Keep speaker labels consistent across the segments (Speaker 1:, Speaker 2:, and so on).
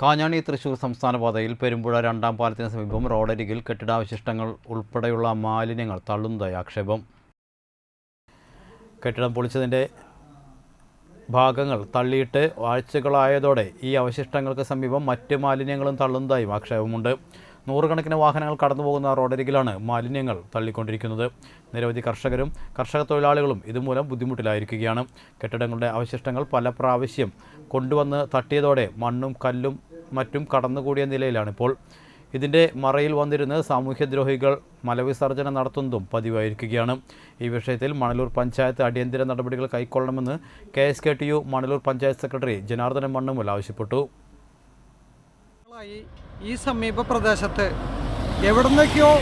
Speaker 1: കാഞ്ഞാണി തൃശൂർ സംസ്ഥാന പാതയിൽ പെരുമ്പുഴ രണ്ടാം പാലത്തിന് സമീപം റോഡരികിൽ കെട്ടിടാവശിഷ്ടങ്ങൾ ഉൾപ്പെടെയുള്ള മാലിന്യങ്ങൾ തള്ളുന്നതായി ആക്ഷേപം. കെട്ടിടം പൊളിച്ചതിന്റെ ഭാഗങ്ങൾ തള്ളിയിട്ട് ആഴ്ചകളായതോടെ ഈ അവശിഷ്ടങ്ങൾക്ക് സമീപം മറ്റ് മാലിന്യങ്ങളും തള്ളുന്നതായും ആക്ഷേപമുണ്ട്. നൂറുകണക്കിന് വാഹനങ്ങൾ കടന്നുപോകുന്ന റോഡരികിലാണ് മാലിന്യങ്ങൾ തള്ളിക്കൊണ്ടിരിക്കുന്നത്. നിരവധി കർഷകരും കർഷക തൊഴിലാളികളും ഇതുമൂലം ബുദ്ധിമുട്ടിലായിരിക്കുകയാണ്. കെട്ടിടങ്ങളുടെ അവശിഷ്ടങ്ങൾ പല പ്രാവശ്യം കൊണ്ടുവന്ന് തട്ടിയതോടെ മണ്ണും കല്ലും മറ്റും കടന്നുകൂടിയ നിലയിലാണ് ഇപ്പോൾ ഇതിന്റെ മറയിൽ വന്നിരുന്ന് സാമൂഹ്യദ്രോഹികൾ മലവിസർജനം നടത്തുന്നതും പതിവായിരിക്കുകയാണ്. ഈ വിഷയത്തിൽ മണലൂർ പഞ്ചായത്ത് അടിയന്തര നടപടികൾ കൈക്കൊള്ളണമെന്ന് K S K T U Manalur panchayat secretary Janardhanan മണ്ണുമുൽ ആവശ്യപ്പെട്ടു.
Speaker 2: ഈ സമീപ പ്രദേശത്ത് എവിടുന്നൊക്കെയോ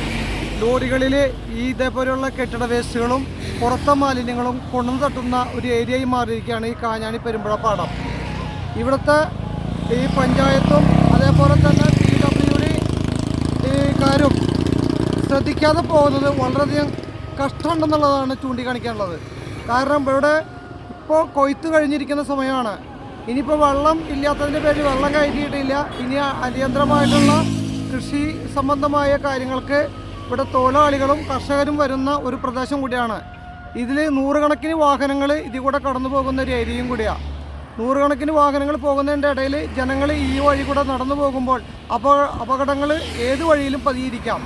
Speaker 2: ലോറികളിൽ ഈ ഇതേപോലെയുള്ള കെട്ടിട വേസ്റ്റുകളും പുറത്തെ മാലിന്യങ്ങളും കൊണ്ടു തട്ടുന്ന ഒരു ഏരിയയായി മാറിയിരിക്കുകയാണ് ഈ കാഞ്ഞാണി പെരുമ്പുഴ പാടം. ഇവിടുത്തെ ഈ പഞ്ചായത്തും അതേപോലെ തന്നെ പി ഡബ്ല്യു ഡി കാരും ശ്രദ്ധിക്കാതെ പോകുന്നത് വളരെയധികം കഷ്ടമുണ്ടെന്നുള്ളതാണ് ചൂണ്ടിക്കാണിക്കാനുള്ളത്. കാരണം ഇവിടെ ഇപ്പോൾ കൊയ്ത്ത് കഴിഞ്ഞിരിക്കുന്ന സമയമാണ്. ഇനിയിപ്പോൾ വെള്ളം ഇല്ലാത്തതിന്റെ പേരിൽ വെള്ളം കയറ്റിയിട്ടില്ല. ഇനി അടിയന്തരമായിട്ടുള്ള കൃഷി സംബന്ധമായ കാര്യങ്ങൾക്ക് ഇവിടെ തൊഴിലാളികളും കർഷകരും വരുന്ന ഒരു പ്രദേശം കൂടിയാണ്. ഇതിൽ നൂറുകണക്കിന് വാഹനങ്ങൾ ഇതിൽ കൂടെ കടന്നു പോകുന്ന ഒരു ഏരിയയും കൂടിയാണ്. നൂറുകണക്കിന് വാഹനങ്ങൾ പോകുന്നതിന്റെ ഇടയിൽ ജനങ്ങൾ ഈ വഴി കൂടെ നടന്നു പോകുമ്പോൾ അപ അപകടങ്ങൾ ഏത് വഴിയിലും പതിയിരിക്കാം.